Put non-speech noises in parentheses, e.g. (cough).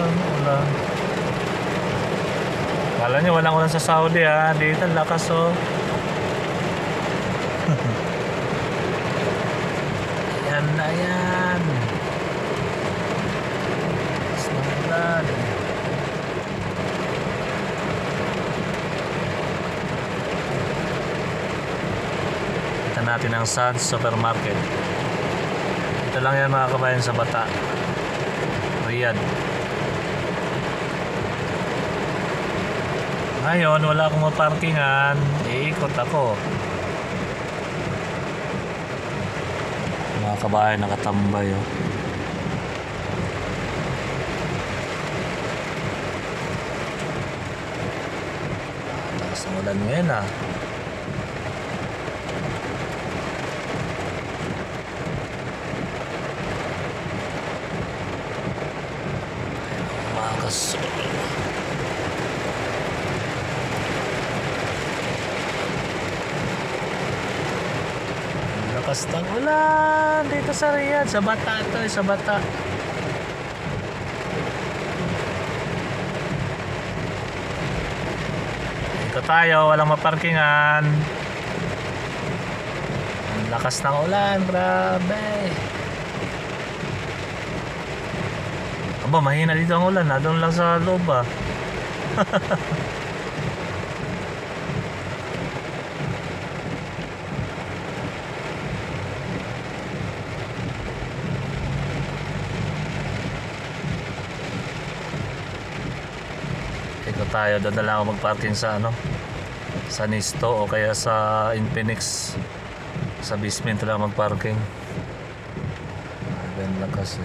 ulan, ulan. Kala nyo walang ulan sa Saudi ha. Dito ang lakas oh. (laughs) Ayan na yan. Ulan. Kita natin ang Sun Supermarket. Ito lang yan mga kabayan sa Bata. Riyadh. Ngayon, wala akong maparkingan. Iikot ako. Mga kabayan nakatambay oh. Taas ng ulan ngayon ah. Mga kasol. Lakas ng ulan dito sa Riyadh. Sa bata to, eh, sa bata. Dito tayo, walang maparkingan. Ang lakas ng ulan, grabe. Aba, mahina dito ang ulan. Na doon lang sa loob (laughs) Ikaw tayo, doon na lang ako sa ano sa Nisto o kaya sa Infinix sa basement lang magparking. Ganun lang kasi.